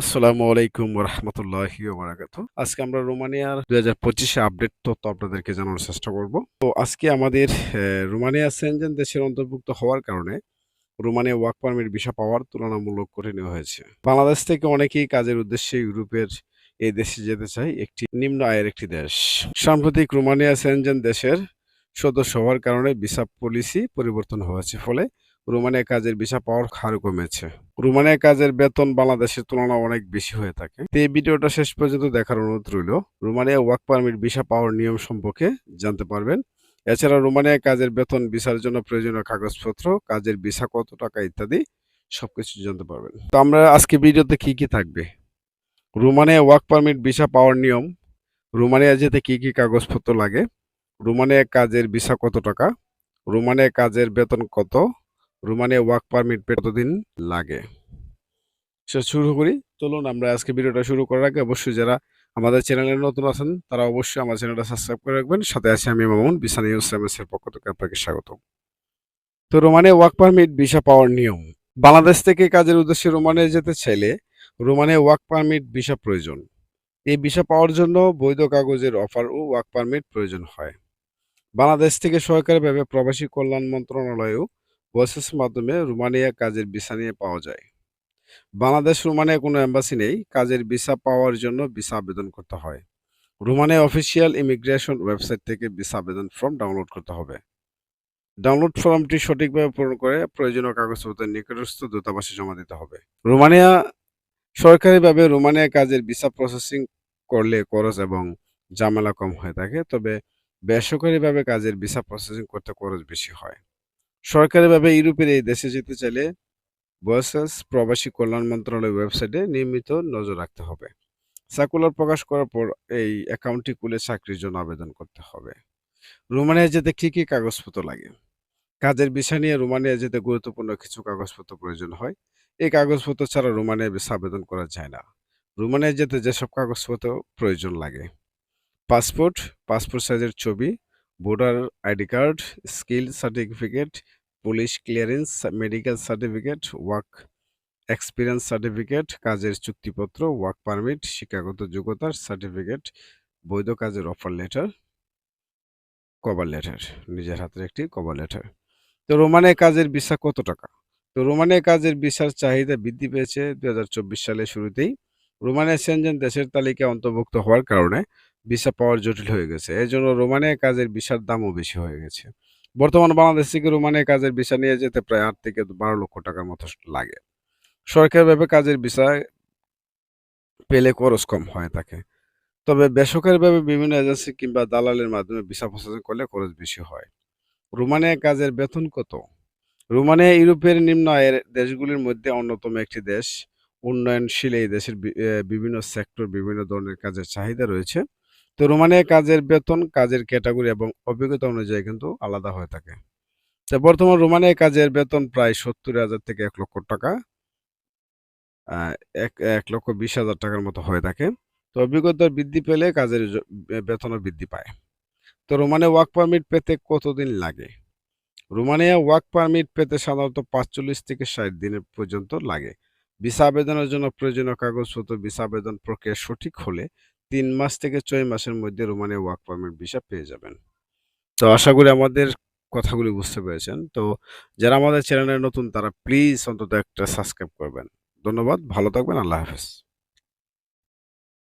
আসসালামু আলাইকুম রহমতুল্লাহি বারাকাতু আজকে আমরা রোমানিয়ার দুই হাজার পঁচিশে আপডেট তথ্য আপনাদেরকে জানানোর চেষ্টা করব। তো আজকে আমাদের রোমানিয়া সেনজেন দেশের অন্তর্ভুক্ত হওয়ার কারণে রোমানিয়া ওয়ার্ক পারমিট ভিসা পাওয়ার তুলনামূলক করে নেওয়া হয়েছে। বাংলাদেশ থেকে অনেকেই কাজের উদ্দেশ্যে ইউরোপের এই দেশে যেতে চায়, একটি নিম্ন আয়ের একটি দেশ। সাম্প্রতিক রোমানিয়া সেনজেন দেশের সদস্য হওয়ার কারণে ভিসা পলিসি পরিবর্তন হয়েছে। ফলে রোমানিয়া কাজের ভিসা পাওয়ার হার কমেছে। রোমানিয়া কাজের বেতন বাংলাদেশের তুলনায় অনেক বেশি হয়ে থাকে। তো এই ভিডিওটা শেষ পর্যন্ত দেখার অনুরোধ রইল। রোমানিয়া ওয়ার্ক পারমিট ভিসা পাওয়ার নিয়ম সম্পর্কে জানতে পারবেন। এছাড়া রোমানিয়া কাজের বেতন ভিসার জন্য প্রয়োজনীয় কাগজপত্র, কাজের ভিসা কত টাকা ইত্যাদি সবকিছু জানতে পারবেন। তো আমরা আজকে ভিডিওতে কি কি থাকবে? রোমানিয়া ওয়ার্ক পারমিট ভিসা পাওয়ার নিয়ম, রোমানিয়া যেতে কি কি কাগজপত্র লাগে, রোমানিয়া কাজের ভিসা কত টাকা, রোমানিয়া কাজের বেতন কত রোমানিয়া ওয়ার্ক পারমিট পেতে কতদিন লাগে? সে শুরু করি। চলুন, আমরা আজকে ভিডিওটা শুরু করার আগে অবশ্যই যারা আমাদের চ্যানেলে নতুন আছেন, তারা অবশ্যই আমার চ্যানেলটা সাবস্ক্রাইব করে রাখবেন। সাথে আছে আমি মামুন বিসানি ইউসলামের পক্ষ থেকে আপনাকে স্বাগত তো রোমানিয়া ওয়ার্ক পারমিট, ভিসা পাওয়ার নিয়ম। বাংলাদেশ থেকে কাজের উদ্দেশ্যে রোমানিয়া যেতে চাইলে রোমানিয়া ওয়ার্ক পারমিট, ভিসা প্রয়োজন। এই ভিসা পাওয়ার জন্য বৈধ কাগজের অফার ও ওয়ার্ক পারমিট প্রয়োজন হয়। বাংলাদেশ থেকে সরকারিভাবে প্রবাসী কল্যাণ মন্ত্রণালয়েও প্রসেস মাধ্যমে রোমানিয়া কাজের ভিসা নিয়ে পাওয়া যায়। বাংলাদেশ রোমানিয়া কোনো এম্বাসি নেই, কাজের ভিসা পাওয়ার জন্য ভিসা আবেদন করতে হয়। রোমানিয়া অফিসিয়াল ইমিগ্রেশন ওয়েবসাইট থেকে ভিসা আবেদন ফর্ম ডাউনলোড করতে হবে। ডাউনলোড ফর্মটি সঠিকভাবে পূরণ করে প্রয়োজনীয় কাগজপত্র নিকটস্থ দূতাবাসে জমা দিতে হবে। রোমানিয়া সরকারিভাবে রোমানিয়া কাজের ভিসা প্রসেসিং করলে খরচ এবং ঝামেলা কম হয়ে থাকে, তবে বেসরকারিভাবে কাজের ভিসা প্রসেসিং করতে খরচ বেশি হয়। সরকারিভাবে ইউরোপের এই দেশে যেতে চাইলে বয়সেস প্রবাসী কল্যাণ মন্ত্রণালয় ওয়েবসাইটে নিয়মিত নজর রাখতে হবে। সার্কুলার প্রকাশ করার পর এই অ্যাকাউন্টটি খুলে চাকরির জন্য আবেদন করতে হবে। রোমানিয়া যেতে কী কী কাগজপত্র লাগে? কাজের বিষয় নিয়ে রোমানিয়া যেতে গুরুত্বপূর্ণ কিছু কাগজপত্র প্রয়োজন হয়। এই কাগজপত্র ছাড়া রোমানিয়া ভিসা আবেদন করা যায় না। রোমানিয়া যেতে যেসব কাগজপত্র প্রয়োজন লাগে? পাসপোর্ট পাসপোর্ট সাইজের ছবি voter ID card, skill certificate, police clearance, medical certificate work experience certificate, কাজের চুক্তিপত্র ওয়ার্ক পারমিট, শিক্ষাগত যোগ্যতার সার্টিফিকেট, বৈধ কাজের অফার লেটার কভার লেটার নিজের হাতের একটি কভার লেটার তো রোমানিয়া কাজের ভিসা কত টাকা? তো রোমানিয়া কাজের ভিসার চাহিদা বৃদ্ধি পেয়েছে চব্বিশ সালের শুরুতেই। রোমানিয়া সেনজেন দেশের তালিকায় অন্তর্ভুক্ত হওয়ার কারণে ভিসা পাওয়ার জটিল হয়ে গেছে। এই জন্য রোমানিয়া কাজের ভিসার দামও বেশি হয়ে গেছে। বর্তমান বাংলাদেশ থেকে রোমানিয়া কাজের ভিসা নিয়ে যেতে প্রায় আট থেকে বারো লক্ষ টাকার মতো লাগে। সরকারিভাবে কাজের ভিসা পেলে খরচ কম হয় তাকে। তবে বেসরকারিভাবে বিভিন্ন এজেন্সি কিংবা দালালের মাধ্যমে ভিসা প্রসেসিং করলে খরচ বেশি হয়। রোমানিয়া কাজের বেতন কত? রোমানিয়া ইউরোপের নিম্ন আয়ের দেশগুলির মধ্যে অন্যতম একটি দেশ। উন্নয়নশীল এই দেশের বিভিন্ন সেক্টর বিভিন্ন ধরনের কাজের চাহিদা রয়েছে। তো রোমানিয়া কাজের বেতন, কাজের ক্যাটাগরি এবং অভিজ্ঞতা অনুযায়ী কিন্তু আলাদা হয়ে থাকে। তো বর্তমান রোমানিয়া কাজের বেতন প্রায় সত্তর হাজার থেকে এক লক্ষ টাকা এক এক লক্ষ বিশ হাজার টাকার মতো হয়ে থাকে। তো অভিজ্ঞতা বৃদ্ধি পেলে কাজের বেতনও বৃদ্ধি পায়। তো রোমানে ওয়ার্ক পারমিট পেতে কতদিন লাগে? রোমানিয়া ওয়ার্ক পারমিট পেতে সাধারণত পাঁচচল্লিশ থেকে ষাট দিনের পর্যন্ত লাগে। ভিসা আবেদনের জন্য প্রয়োজনীয় কাগজপত্র, ভিসা আবেদন প্রক্রিয়া সঠিক হলে তিন মাস থেকে ছয় মাসের মধ্যে রোমানিয়া ওয়ার্ক পারমিট ভিসা পেয়ে যাবেন। তো আশা করি আমাদের কথাগুলি বুঝতে পেরেছেন। তো যারা আমাদের চ্যানেলে নতুন, তারা প্লিজ অন্তত একটা সাবস্ক্রাইব করবেন। ধন্যবাদ, ভালো থাকবেন, আল্লাহ হাফেজ।